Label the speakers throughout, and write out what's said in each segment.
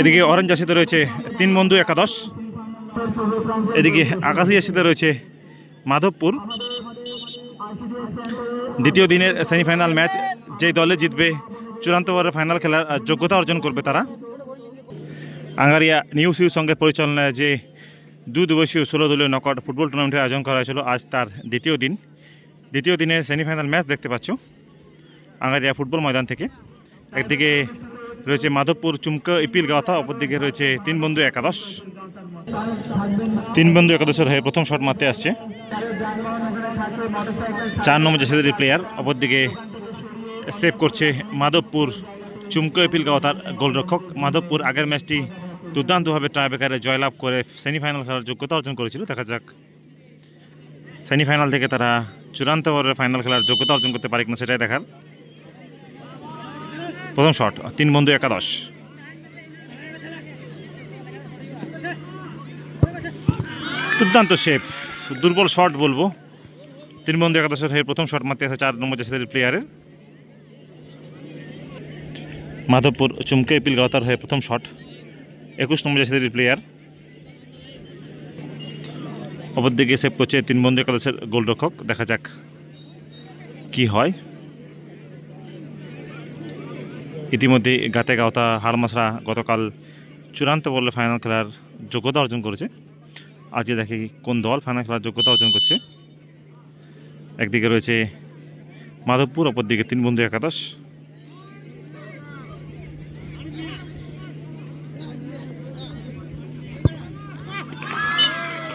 Speaker 1: এদিকে অরেঞ্জ জার্সিতে রয়েছে তিন বন্ধু একাদশ। এদিকে আকাশি জার্সিতে রয়েছে মাধবপুর। দ্বিতীয় দিনের সেমিফাইনাল ম্যাচ যেই দলে জিতবে চূড়ান্ত ওভারের ফাইনাল খেলার যোগ্যতা অর্জন করবে তারা। আঙ্গারিয়া নিউ সিউ সঙ্গে পরিচালনায় যে দু দিবসীয় ষোলো দলীয় নকআউট ফুটবল টুর্নামেন্টের আয়োজন করা হয়েছিল, আজ তার দ্বিতীয় দিন। দ্বিতীয় দিনের সেমিফাইনাল ম্যাচ দেখতে পাচ্ছ, আঙ্গারিয়া ফুটবল ময়দান থেকে। একদিকে রয়েছে মাধবপুর চুমকা ইপিল গাথা অপরদিকে রয়েছে তিন বন্ধু একাদশ। তিন বন্ধু একাদশের হয়ে প্রথম শট মারতে আসছে। চার নম্বর জাসিদের প্লেয়ার অপরদিকে সেভ করছে মাধবপুর চুমকো এপিল গাওতার গোলরক্ষক। মাধবপুর আগের ম্যাচটি দুর্দান্তভাবে ট্রাইবেকারে জয়লাভ করে সেমিফাইনাল খেলার যোগ্যতা অর্জন করেছিল। দেখা যাক সেমিফাইনাল থেকে তারা চূড়ান্ত ওভারের ফাইনাল খেলার যোগ্যতা অর্জন করতে পারে কিনা সেটাই দেখার। প্রথম শট তিন বন্ধু একাদশ। দুর্দান্ত শেপ, দুর্বল শট বলব। তিন বন্ধু একাদশের হয়ে প্রথম শট মারতে আছে চার নম্বর জাসিদের প্লেয়ারের মাধবপুর চুমকে পিল গাওতার হয়ে প্রথম শট, একুশ নম্বর জাসিদের প্লেয়ার অপরদিকে সেভ করছে তিন বন্ধু একাদশের গোলরক্ষক, দেখা যাক কি হয়। ইতিমধ্যে গাতে গাওতা হারমাসরা গতকাল চূড়ান্ত বলে ফাইনাল খেলার যোগ্যতা অর্জন করেছে। আজকে দেখি কোন দল ফাইনাল খেলার যোগ্যতা অর্জন করছে। একদিকে রয়েছে মাধবপুর, অপরদিকে তিন বন্ধু একাদশ।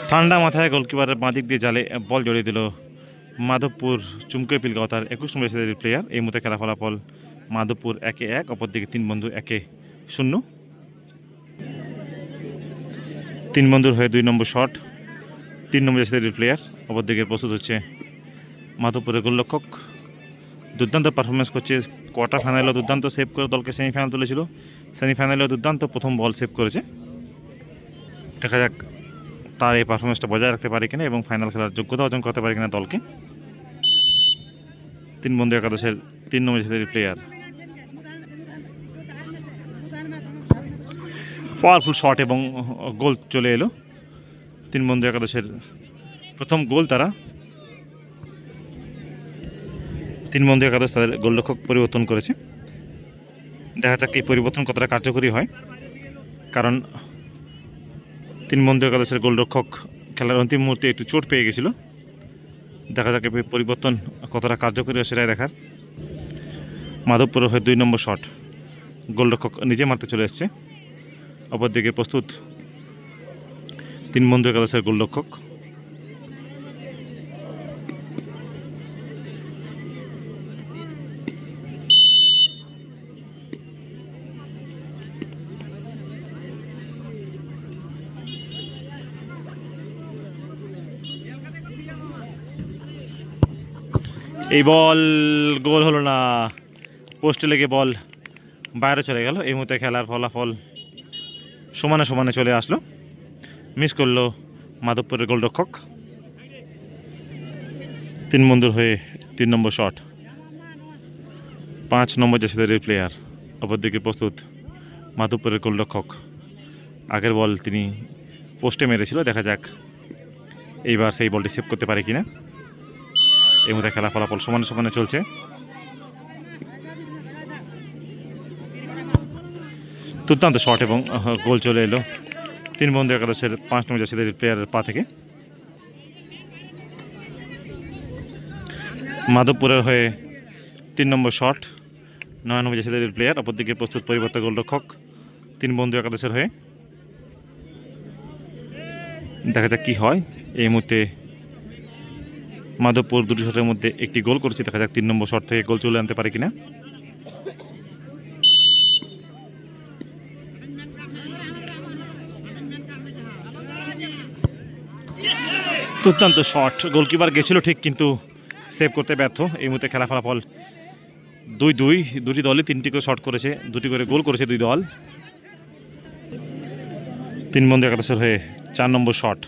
Speaker 1: ঠান্ডা মাথায় গোলকিপারের বাঁ দিক দিয়ে জালে বল জড়িয়ে দিল মাধবপুর চুমকে পিলগাঁওতার একুশ নম্বর প্লেয়ার এই মুহূর্তে খেলা ফলাফল মাধবপুর একে এক, অপরদিকে তিন বন্ধু একে শূন্য। তিন বন্ধুর হয়ে দুই নম্বর শট, তিন নম্বর সেদের প্লেয়ার অপরদিকে প্রস্তুত হচ্ছে মাধবপুরের গোলরক্ষক। দুর্দান্ত পারফরমেন্স করছে কোয়ার্টার ফাইনালেও দুর্দান্ত সেভ করে দলকে সেমিফাইনাল তুলেছিল। সেমিফাইনালেও দুর্দান্ত প্রথম বল সেভ করেছে। দেখা যাক তার এই পারফরমেন্সটা বজায় রাখতে পারে কিনা এবং ফাইনাল খেলার যোগ্যতা অর্জন করতে পারে কিনা দলকে। তিন বন্ধু একাদশের তিন নম্বর ছেলের প্লেয়ার পাওয়ারফুল শট এবং গোল চলে এলো। তিন বন্ধু একাদশের প্রথম গোল তারা। তিন বন্ধু একাদশ তাদের গোলরক্ষক পরিবর্তন করেছে। দেখা যাক এই পরিবর্তন কতটা কার্যকরী হয়। কারণ, তিন বন্ধু একাদশের গোলরক্ষক খেলার অন্তিম মুহূর্তে একটু চোট পেয়ে গেছিল। দেখা যাক এই পরিবর্তন কতটা কার্যকরী হয় সেটাই দেখার। মাধবপুর হয়ে দুই নম্বর শট গোলরক্ষক নিজে মারতে চলে এসছে। অপরদিকে প্রস্তুত তিন বন্ধু একাদশের গোলরক্ষক। এই বল গোল হলো না। পোস্টে লেগে বল বাইরে চলে গেল। এই মুহূর্তে খেলার ফলাফল সমানে সমানে চলে আসলো। মিস করল মাধবপুরের গোলরক্ষক। তিন বন্ধুর হয়ে তিন নম্বর শট পাঁচ নম্বর জাসিদারের প্লেয়ার অপরদিকে প্রস্তুত মাধবপুরের গোলরক্ষক। আগের বল তিনি পোস্টে মেরেছিল, দেখা যাক এইবার সেই বলটি সেভ করতে পারে কিনা। এই মুহূর্তে খেলা ফলাফল সমানে সমানে চলছে। দুর্দান্ত শট এবং গোল চলে এলো। তিন বন্ধু একাদশের পাঁচ নম্বর জাসিদের প্লেয়ারের পা থেকে। মাধবপুরের হয়ে তিন নম্বর শট নয় নম্বর জাসিদের প্লেয়ার অপরদিকে প্রস্তুত পরিবর্তন গোলরক্ষক, তিন বন্ধু একাদশের হয়ে। দেখা যাক কী হয়। এই মুহূর্তে মাধবপুর দুটি শটের মধ্যে একটি গোল করেছে। দেখা যাক তিন নম্বর শট থেকে গোল চলে আনতে পারে কিনা। দুর্দান্ত শট। গোলকিপার গেছিল ঠিক, কিন্তু সেভ করতে ব্যর্থ। এই মুহূর্তে খেলা ফলাফল দুই দুই দুটি দলই তিনটি করে শট করেছে, দুটি করে গোল করেছে দুই দল। তিন বন্ধু একাদশের হয়ে চার নম্বর শট।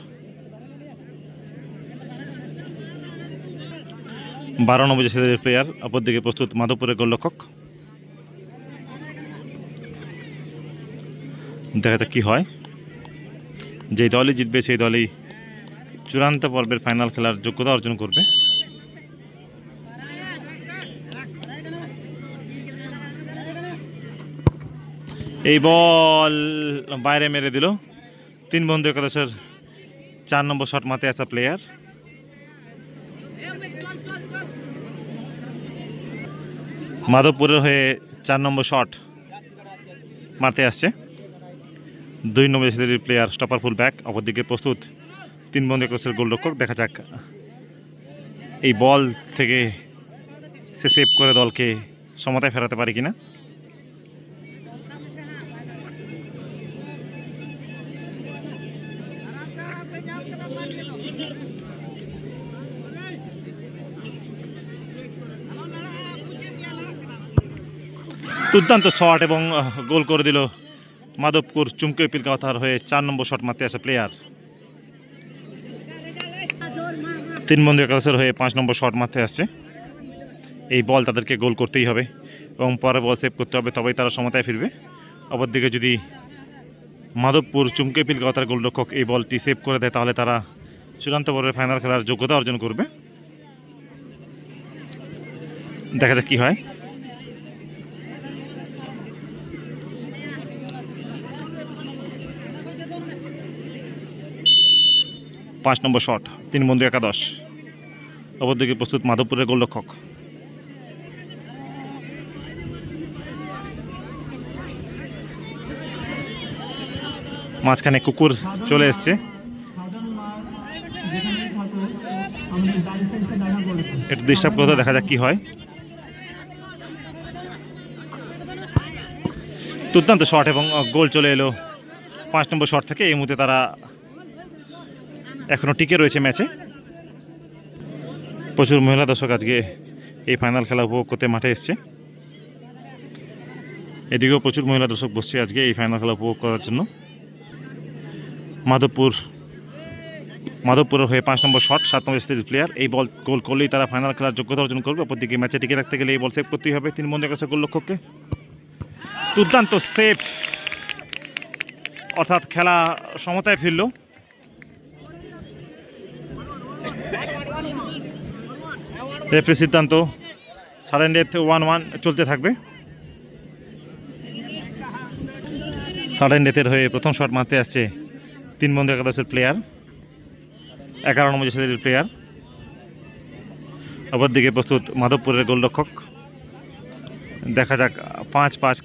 Speaker 1: বারো নম্বর ছেলেদের প্লেয়ার অপরদিকে প্রস্তুত মাধবপুরের গোলরক্ষক। দেখা যাক কী হয়। যে দলই জিতবে, সেই দলই চূড়ান্ত পর্বের ফাইনাল খেলার যোগ্যতা অর্জন করবে। এই বল বাইরে মেরে দিল। তিন বন্ধু একাদশের চার নম্বর শট মাতে আসা প্লেয়ার মাধবপুরের হয়ে চার নম্বর শট মারতে আসছে। দুই নম্বর প্লেয়ার স্টপার ফুল ব্যাক অপরদিকে প্রস্তুত তিন বন্ধু একাদশের গোলরক্ষক, দেখা যাক। এই বল থেকে সে সেভ করে দলকে সমতায় ফেরাতে পারে কিনা। দুর্দান্ত শট এবং গোল করে দিল মাধবপুর, চুমকে পিলকাথার হয়ে চার নম্বর শট মারতে আসে প্লেয়ার তিন বন্ধু একাদশের হয়ে পাঁচ নম্বর শট মারতে আসছে। এই বল তাদেরকে গোল করতেই হবে এবং পরে বল সেভ করতে হবে, তবেই তারা সমতায় ফিরবে। অপরদিকে যদি মাধবপুর চুমকে পিলকাতার গোলরক্ষক এই বলটি সেভ করে দেয়, তাহলে তারা চূড়ান্ত পর্বে ফাইনাল খেলার যোগ্যতা অর্জন করবে। দেখা যাক কী হয়। পাঁচ নম্বর শট, তিন বন্ধু একাদশ। অপরদিকে প্রস্তুত মাধবপুরের গোলরক্ষক। মাঝখানে কুকুর চলে এসছে। একটু ডিস্টার্ব করতে দেখা যাক কি হয়। দুর্দান্ত শট এবং গোল চলে এলো। পাঁচ নম্বর শট থেকে এই মুহূর্তে তারা এখনও টিকে রয়েছে ম্যাচে। প্রচুর মহিলা দর্শক আজকে এই ফাইনাল খেলা উপভোগ করতে মাঠে এসছে। এদিকেও প্রচুর মহিলা দর্শক বসছে আজকে এই ফাইনাল খেলা উপভোগ করার জন্য। মাধবপুর, মাধবপুরের হয়ে পাঁচ নম্বর শট সাত নম্বর স্থিতির প্লেয়ার এই বল গোল করলেই তারা ফাইনাল খেলার যোগ্যতা অর্জন করবে। অপরদিকে ম্যাচে টিকে রাখতে গেলে এই বল সেভ করতেই হবে তিন বন্ধের কাছে গোল গোলরক্ষককে দুর্দান্ত সেভ অর্থাৎ খেলা সমতায় ফিরল। রেফারি সিদ্ধান্ত। সাডেন ডেথ ওয়ান ওয়ান চলতে থাকবে। সাডেন ডেথের হয়ে প্রথম শট মারতে আসছে তিন বন্ধু একাদশের প্লেয়ার এগারো নম্বর ছেলের প্লেয়ার অপরদিকে প্রস্তুত মাধবপুরের গোলরক্ষক। দেখা যাক, পাঁচ পাঁচ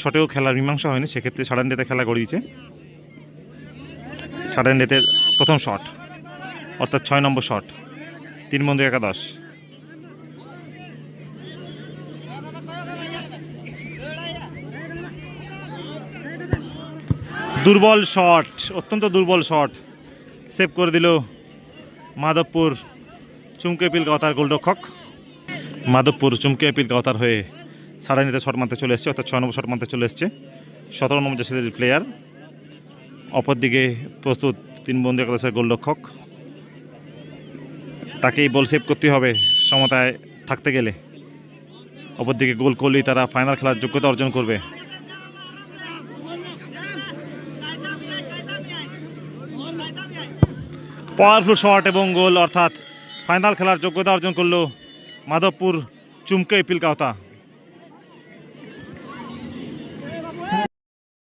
Speaker 1: শটেও খেলার মীমাংসা হয়নি, সেক্ষেত্রে সাডেন ডেতে খেলা গড়িয়েছে ডেতের প্রথম শট, অর্থাৎ ছয় নম্বর শট। তিন বন্ধু একাদশ। দুর্বল শট, অত্যন্ত দুর্বল শট। সেভ করে দিল মাধবপুর চুমকে পিল গাওতার গোলরক্ষক। মাধবপুর চুমকে পিল গাওতার হয়ে সাড়ে নিতে শট মারতে চলে এসছে, অর্থাৎ ছয় নম্বর শট মারতে চলে এসছে। সতেরো নম্বর জাসিদের প্লেয়ার অপরদিকে প্রস্তুত তিন বন্ধু একাদশের গোলরক্ষক। তাকেই বল সেভ করতে হবে সমতায় থাকতে গেলে। অপরদিকে গোল করলেই তারা ফাইনাল খেলার যোগ্যতা অর্জন করবে। পাওয়ারফুল শট এবং গোল, অর্থাৎ ফাইনাল খেলার যোগ্যতা অর্জন করল মাধবপুর চুমকে পিলকাওতা